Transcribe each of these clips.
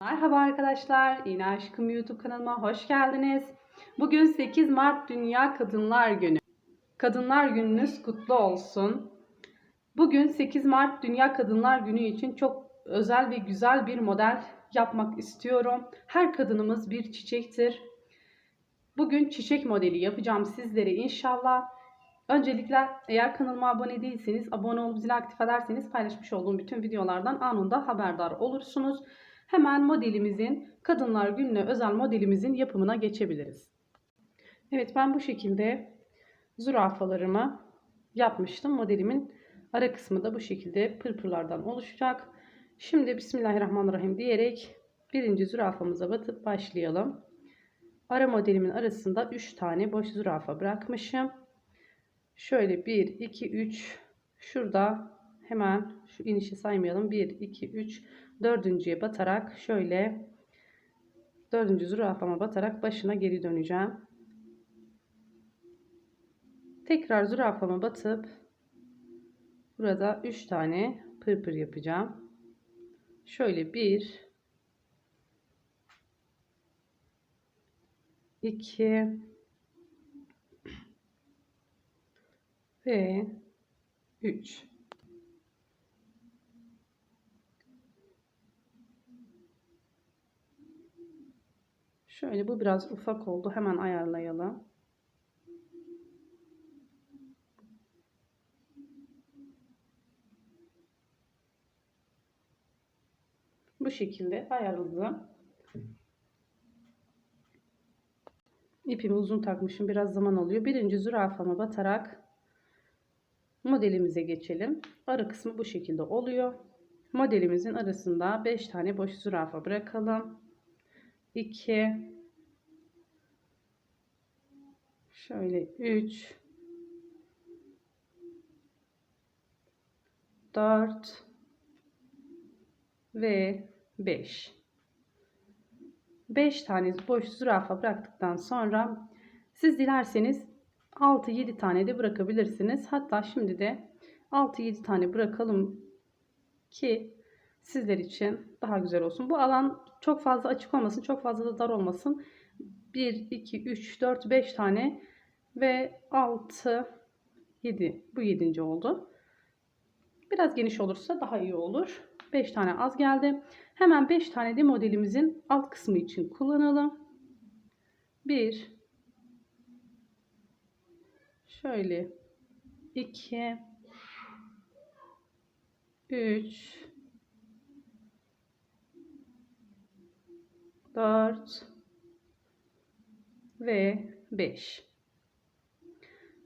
Merhaba arkadaşlar, Yine Aşkım YouTube kanalıma hoş geldiniz. Bugün 8 Mart Dünya Kadınlar Günü. Kadınlar Gününüz kutlu olsun. Bugün 8 Mart Dünya Kadınlar Günü için çok özel ve güzel bir model yapmak istiyorum. Her kadınımız bir çiçektir. Bugün çiçek modeli yapacağım sizlere inşallah. Öncelikle eğer kanalıma abone değilseniz abone olup zili aktif ederseniz paylaşmış olduğum bütün videolardan anında haberdar olursunuz. Hemen modelimizin Kadınlar Günü'ne özel modelimizin yapımına geçebiliriz. Evet ben bu şekilde zürafalarımı yapmıştım. Modelimin ara kısmı da bu şekilde pırpırlardan oluşacak. Şimdi Bismillahirrahmanirrahim diyerek birinci zürafamıza batıp başlayalım. Ara modelimin arasında 3 tane boş zürafa bırakmışım. Şöyle 1, 2, 3 şurada hemen şu inişi saymayalım. 1, 2, 3 dördüncüye batarak şöyle dördüncü zürafama batarak başına geri döneceğim. Tekrar zürafama batıp burada 3 tane pırpır yapacağım. Şöyle 1 2 ve 3 Şöyle bu biraz ufak oldu. Hemen ayarlayalım. Bu şekilde ayarladım. İpimi uzun takmışım. Biraz zaman alıyor. Birinci zürafama batarak modelimize geçelim. Ara kısmı bu şekilde oluyor. Modelimizin arasında 5 tane boş zürafa bırakalım. 2 şöyle 3 4 ve 5 5 tane boş zürafa bıraktıktan sonra siz dilerseniz 6-7 tane de bırakabilirsiniz. Hatta şimdi de 6-7 tane bırakalım ki sizler için daha güzel olsun. Bu alan çok fazla açık olmasın, çok fazla da dar olmasın. 1, 2, 3, 4, 5 tane ve 6, 7. Bu 7. oldu. Biraz geniş olursa daha iyi olur. 5 tane az geldi. Hemen 5 tane de modelimizin alt kısmı için kullanalım. 1 Şöyle 2 3 4 ve 5.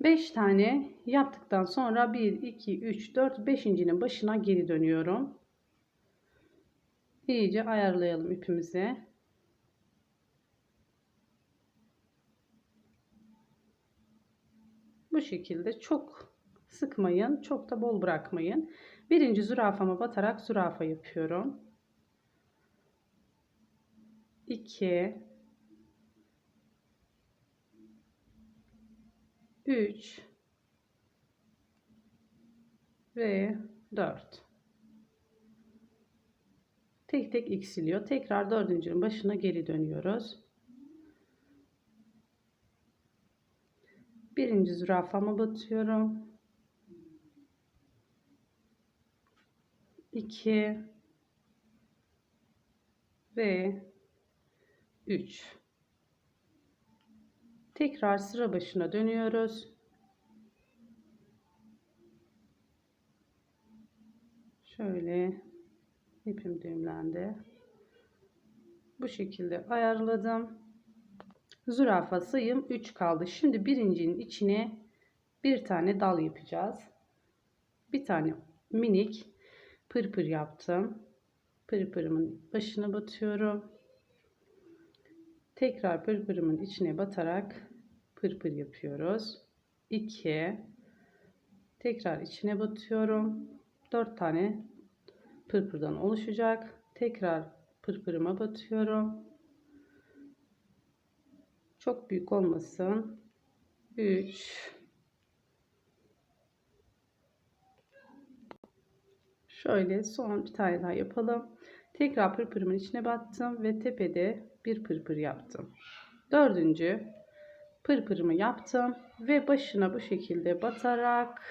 5 tane yaptıktan sonra 1, 2, 3, 4, 5.'nin başına geri dönüyorum. İyice ayarlayalım ipimizi. Bu şekilde çok sıkmayın, çok da bol bırakmayın. Birinci zürafama batarak zürafa yapıyorum. 2 3 ve 4 tek tek eksiliyor tekrar dördüncünün başına geri dönüyoruz birinci zürafama batıyorum 2 ve 3 Tekrar sıra başına dönüyoruz. Şöyle ipim düğümlendi. Bu şekilde ayarladım. Zürafa sayım 3 kaldı. Şimdi birincinin içine bir tane dal yapacağız. Bir tane minik pırpır yaptım. Pırpırımın başına batıyorum. Tekrar pırpırımın içine batarak pırpır yapıyoruz. 2 tekrar içine batıyorum. 4 tane pırpırdan oluşacak. Tekrar pırpırıma batıyorum. Çok büyük olmasın. 3 Şöyle son bir tane daha yapalım. Tekrar pırpırımın içine battım ve tepede bir pırpır yaptım. Dördüncü pırpırımı yaptım ve başına bu şekilde batarak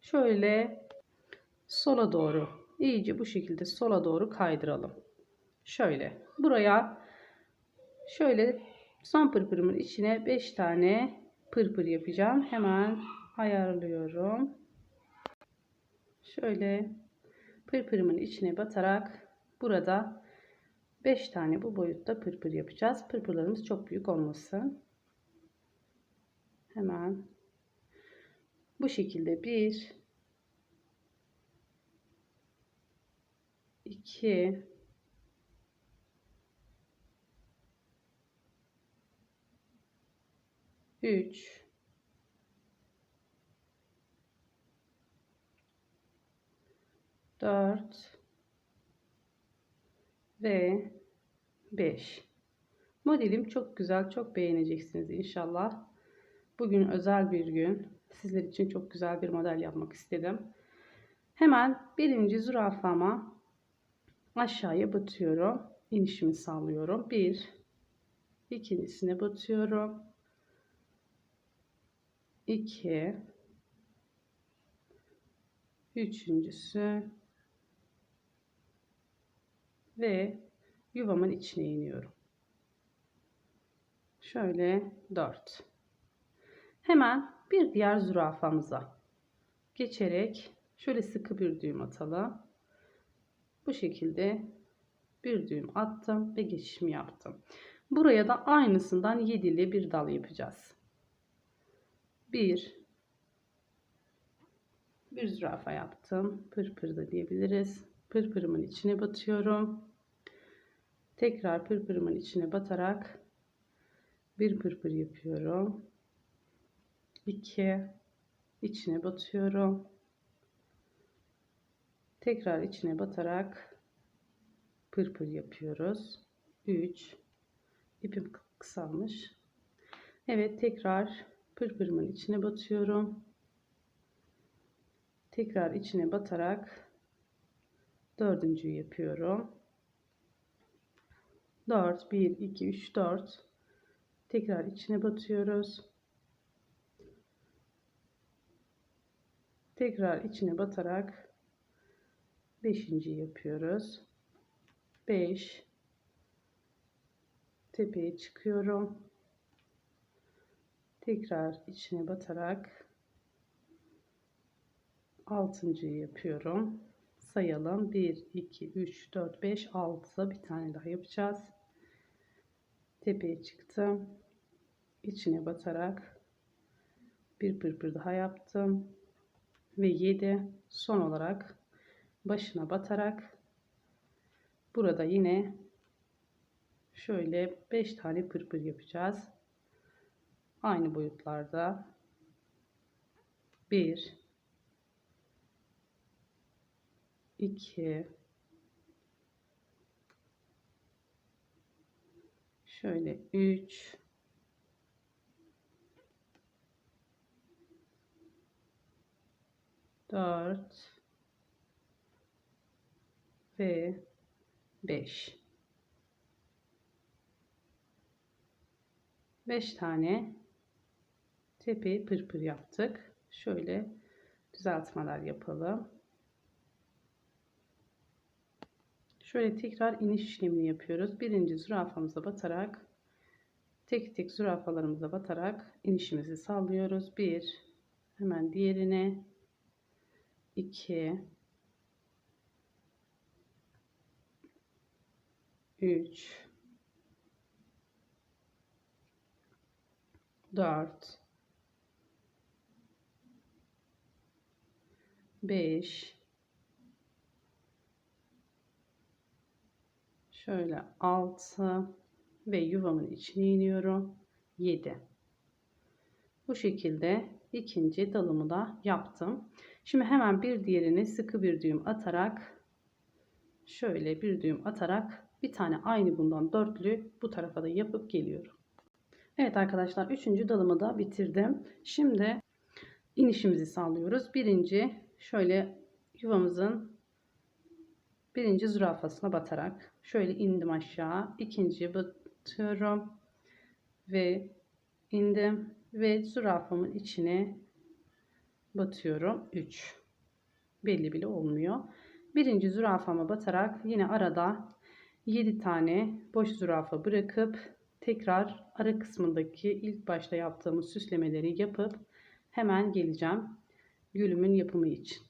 şöyle sola doğru iyice bu şekilde sola doğru kaydıralım. Şöyle buraya şöyle son pırpırımın içine 5 tane pırpır yapacağım. Hemen ayarlıyorum. Şöyle pırpırımın içine batarak burada 5 tane bu boyutta pırpır yapacağız. Pırpırlarımız çok büyük olmasın. Hemen bu şekilde 1 2 3 4 ve 5 modelim çok güzel çok beğeneceksiniz inşallah. Bugün özel bir gün. Sizler için çok güzel bir model yapmak istedim. Hemen birinci zürafama aşağıya batıyorum. İnişimi sağlıyorum. Bir. İkincisine batıyorum 2 üçüncüsü ve yuvamın içine iniyorum. Şöyle 4. Hemen bir diğer zürafamıza geçerek şöyle sıkı bir düğüm atalım. Bu şekilde bir düğüm attım ve geçişimi yaptım. Buraya da aynısından yedili bir dal yapacağız. 1 bir zürafa yaptım. Pırpır da diyebiliriz. Pırpırımın içine batıyorum. Tekrar pırpırımın içine batarak bir pırpır yapıyorum. 2 içine batıyorum. Tekrar içine batarak pırpır yapıyoruz. 3 ipim kısalmış. Evet tekrar pırpırımın içine batıyorum. Tekrar içine batarak dördüncüyü yapıyorum. 4 1 2 3 4 tekrar içine batıyoruz. Tekrar içine batarak beşinciyi yapıyoruz. 5 tepeye çıkıyorum. Tekrar içine batarak altıncıyı yapıyorum. Sayalım. 1, 2, 3, 4, 5, 6. Bir tane daha yapacağız. Tepeye çıktım. İçine batarak bir pırpır daha yaptım. Ve 7. Son olarak başına batarak burada yine şöyle 5 tane pırpır yapacağız. Aynı boyutlarda. 1 2 şöyle 3 4 ve 5 5 tane tepe pırpır yaptık. Şöyle düzeltmeler yapalım. Şöyle tekrar iniş işlemini yapıyoruz. Birinci zürafamıza batarak tek tek zürafalarımıza batarak inişimizi sağlıyoruz. Bir, hemen diğerine 2 3 4 5 şöyle 6 ve yuvamın içine iniyorum. 7 bu şekilde ikinci dalımı da yaptım. Şimdi hemen bir diğerini sıkı bir düğüm atarak şöyle bir düğüm atarak bir tane aynı bundan dörtlü bu tarafa da yapıp geliyorum. Evet arkadaşlar üçüncü dalımı da bitirdim. Şimdi inişimizi sağlıyoruz. Birinci şöyle yuvamızın birinci zürafasına batarak şöyle indim aşağı. ikinciyi batıyorum ve indim ve zürafamın içine batıyorum. 3. Belli bile olmuyor. Birinci zürafama batarak yine arada 7 tane boş zürafa bırakıp tekrar ara kısmındaki ilk başta yaptığımız süslemeleri yapıp hemen geleceğim gülümün yapımı için.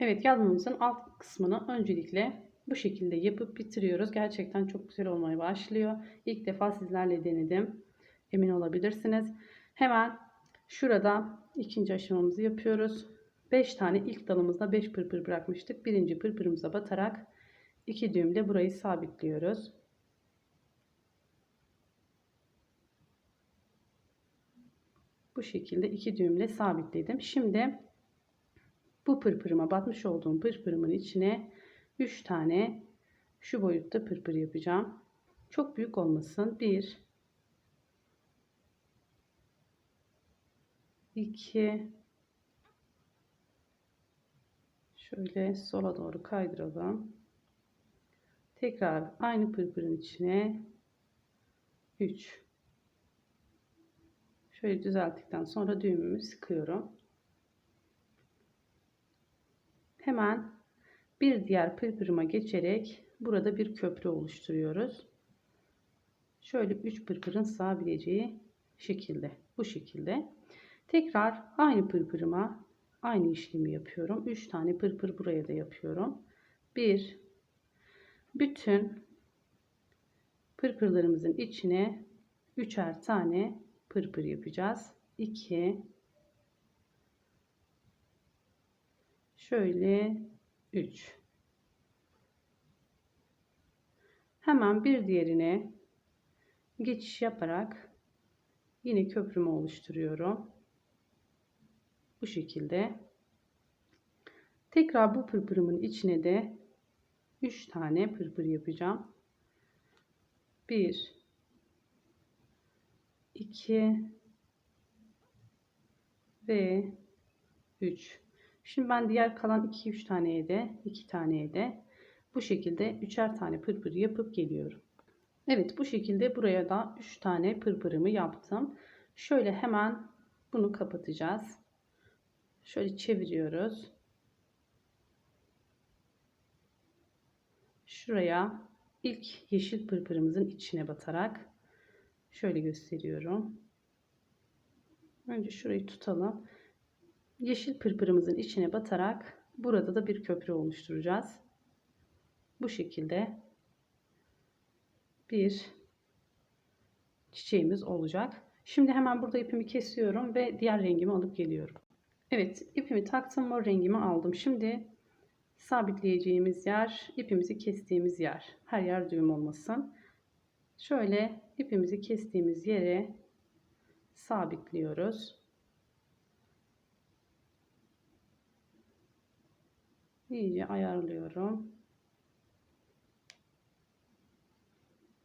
Evet yazmamızın alt kısmını öncelikle bu şekilde yapıp bitiriyoruz. Gerçekten çok güzel olmaya başlıyor. İlk defa sizlerle denedim. Emin olabilirsiniz. Hemen şurada ikinci aşamamızı yapıyoruz. 5 tane ilk dalımızda 5 pırpır bırakmıştık. Birinci pırpırımıza batarak iki düğümle burayı sabitliyoruz. Bu şekilde iki düğümle sabitledim. Şimdi bu pırpırıma batmış olduğum pırpırımın içine 3 tane şu boyutta pırpır yapacağım. Çok büyük olmasın. 1 2 Şöyle sola doğru kaydıralım. Tekrar aynı pırpırın içine 3 Şöyle düzelttikten sonra düğümümü sıkıyorum. Hemen bir diğer pırpırıma geçerek burada bir köprü oluşturuyoruz. Şöyle 3 pırpırın sığabileceği şekilde bu şekilde. Tekrar aynı pırpırıma aynı işlemi yapıyorum. 3 tane pırpır buraya da yapıyorum. 1 bütün pırpırlarımızın içine üçer tane pırpır yapacağız. 2 şöyle 3 hemen bir diğerine geçiş yaparak yine köprümü oluşturuyorum. Bu şekilde. Tekrar bu pırpırımın içine de 3 tane pırpır yapacağım. 1 2 ve 3 Şimdi ben diğer kalan 2-3 taneye de 2 taneye de bu şekilde üçer tane pırpır yapıp geliyorum. Evet bu şekilde buraya da 3 tane pırpırımı yaptım. Şöyle hemen bunu kapatacağız. Şöyle çeviriyoruz. Şuraya ilk yeşil pırpırımızın içine batarak şöyle gösteriyorum. Önce şurayı tutalım yeşil pırpırımızın içine batarak burada da bir köprü oluşturacağız. Bu şekilde bir çiçeğimiz olacak. Şimdi hemen burada ipimi kesiyorum ve diğer rengimi alıp geliyorum. Evet ipimi taktım mor rengimi aldım. Şimdi sabitleyeceğimiz yer ipimizi kestiğimiz yer. Her yer düğüm olmasın. Şöyle ipimizi kestiğimiz yere sabitliyoruz. iyice ayarlıyorum.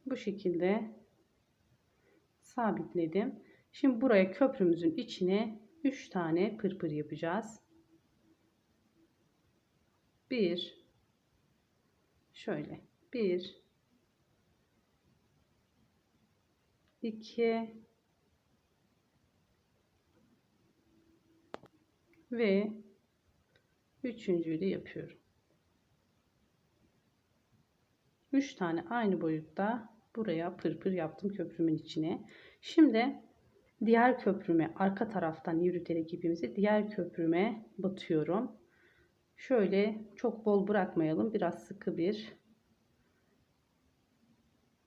Bu şekilde sabitledim. Şimdi buraya köprümüzün içine 3 tane pırpır yapacağız. 1 şöyle 1 2 ve Üçüncüyü de yapıyorum. 3 tane aynı boyutta buraya pırpır yaptım köprümün içine. Şimdi diğer köprüme arka taraftan yürüterek ipimizi diğer köprüme batıyorum. Şöyle çok bol bırakmayalım. Biraz sıkı bir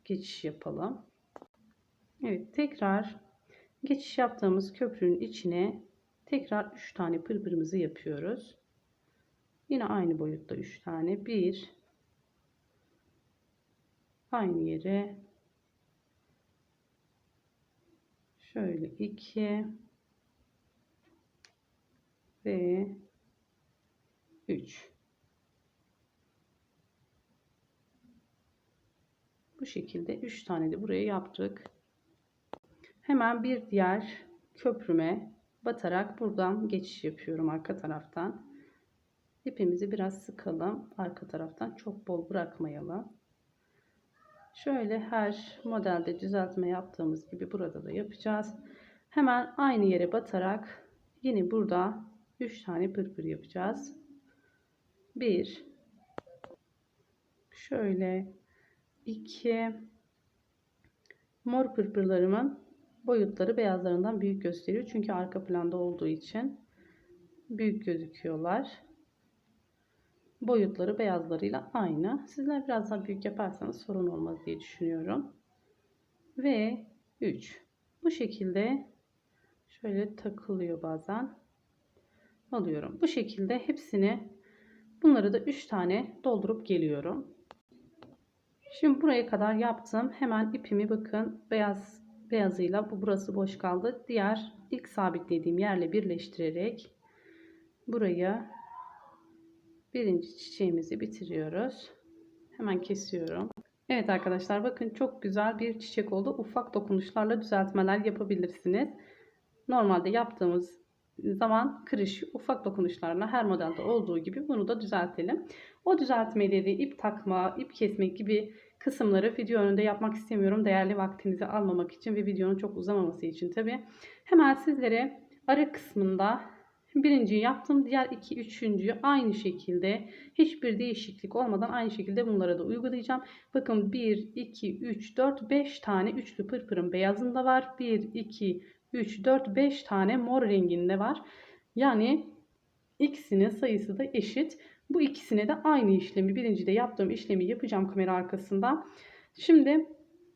geçiş yapalım. Evet tekrar geçiş yaptığımız köprünün içine tekrar 3 tane pırpırımızı yapıyoruz. Yine aynı boyutta 3 tane. 1 aynı yere şöyle 2 ve 3 bu şekilde 3 tane de buraya yaptık hemen bir diğer köprüme batarak buradan geçiş yapıyorum arka taraftan ipimizi biraz sıkalım. Arka taraftan çok bol bırakmayalım. Şöyle her modelde düzeltme yaptığımız gibi burada da yapacağız. Hemen aynı yere batarak yine burada 3 tane pırpır yapacağız. 1 şöyle 2 mor pırpırlarımın boyutları beyazlarından büyük gösteriyor. Çünkü arka planda olduğu için büyük gözüküyorlar. Boyutları beyazlarıyla aynı. Sizler biraz daha büyük yaparsanız sorun olmaz diye düşünüyorum. Ve 3. Bu şekilde şöyle takılıyor bazen. Alıyorum. Bu şekilde hepsini bunları da 3 tane doldurup geliyorum. Şimdi buraya kadar yaptım. Hemen ipimi bakın beyaz beyazıyla bu burası boş kaldı. Diğer ilk sabitlediğim yerle birleştirerek buraya birinci çiçeğimizi bitiriyoruz. Hemen kesiyorum. Evet arkadaşlar bakın çok güzel bir çiçek oldu. Ufak dokunuşlarla düzeltmeler yapabilirsiniz. Normalde yaptığımız zaman kırış ufak dokunuşlarla her modelde olduğu gibi bunu da düzeltelim. O düzeltmeleri ip takma, ip kesmek gibi kısımları video önünde yapmak istemiyorum. Değerli vaktinizi almamak için ve videonun çok uzamaması için tabi. Hemen sizlere ara kısmında birinciyi yaptım. Diğer iki, üçüncüyü aynı şekilde hiçbir değişiklik olmadan aynı şekilde bunlara da uygulayacağım. Bakın 1, 2, 3, 4, 5 tane üçlü pırpırın beyazında var. 1, 2, 3, 4, 5 tane mor renginde var. Yani ikisinin sayısı da eşit. Bu ikisine de aynı işlemi birincide yaptığım işlemi yapacağım kamera arkasında. Şimdi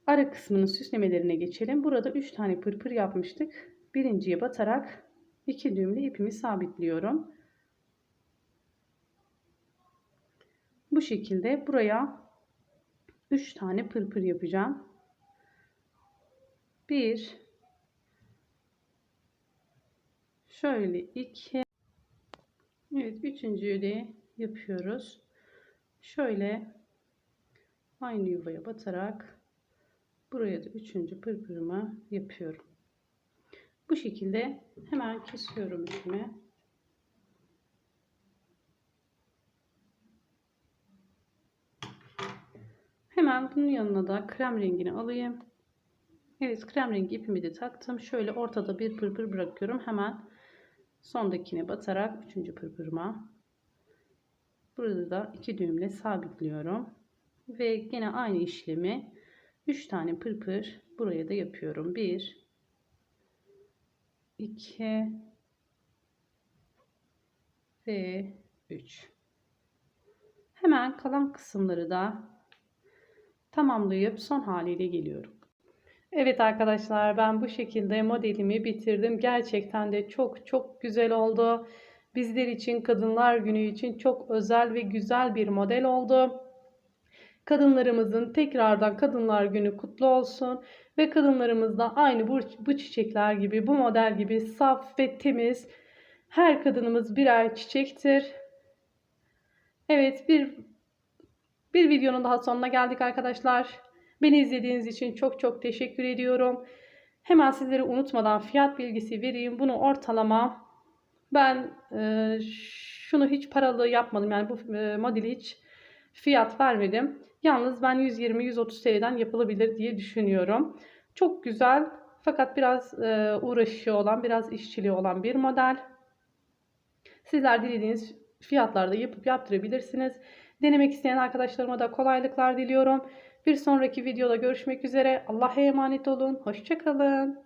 ara kısmının süslemelerine geçelim. Burada 3 tane pırpır yapmıştık. Birinciye batarak iki düğümle ipimi sabitliyorum. Bu şekilde buraya 3 tane pırpır yapacağım. 1 Şöyle 2 Evet üçüncüyü de yapıyoruz. Şöyle aynı yuvaya batarak buraya da üçüncü pırpırımı yapıyorum. Bu şekilde hemen kesiyorum ipimi. Hemen bunun yanına da krem rengini alayım. Evet krem rengi ipimi de taktım. Şöyle ortada bir pırpır bırakıyorum. Hemen sondakine batarak üçüncü pırpırıma burada da iki düğümle sabitliyorum ve yine aynı işlemi 3 tane pırpır buraya da yapıyorum 1 2 ve 3 hemen kalan kısımları da tamamlayıp son haliyle geliyorum Evet arkadaşlar ben bu şekilde modelimi bitirdim. Gerçekten de çok çok güzel oldu. Bizler için Kadınlar Günü için çok özel ve güzel bir model oldu. Kadınlarımızın tekrardan Kadınlar Günü kutlu olsun. Ve kadınlarımız da aynı bu, bu çiçekler gibi bu model gibi saf ve temiz. Her kadınımız birer çiçektir. Evet bir bir videonun daha sonuna geldik arkadaşlar. Beni izlediğiniz için çok çok teşekkür ediyorum. Hemen sizlere unutmadan fiyat bilgisi vereyim. Bunu ortalama ben e, şunu hiç paralı yapmadım. Yani bu e, modeli hiç fiyat vermedim. Yalnız ben 120-130 TL'den yapılabilir diye düşünüyorum. Çok güzel fakat biraz e, uğraşıyor olan, biraz işçiliği olan bir model. Sizler dilediğiniz fiyatlarda yapıp yaptırabilirsiniz. Denemek isteyen arkadaşlarıma da kolaylıklar diliyorum. Bir sonraki videoda görüşmek üzere. Allah'a emanet olun. Hoşçakalın.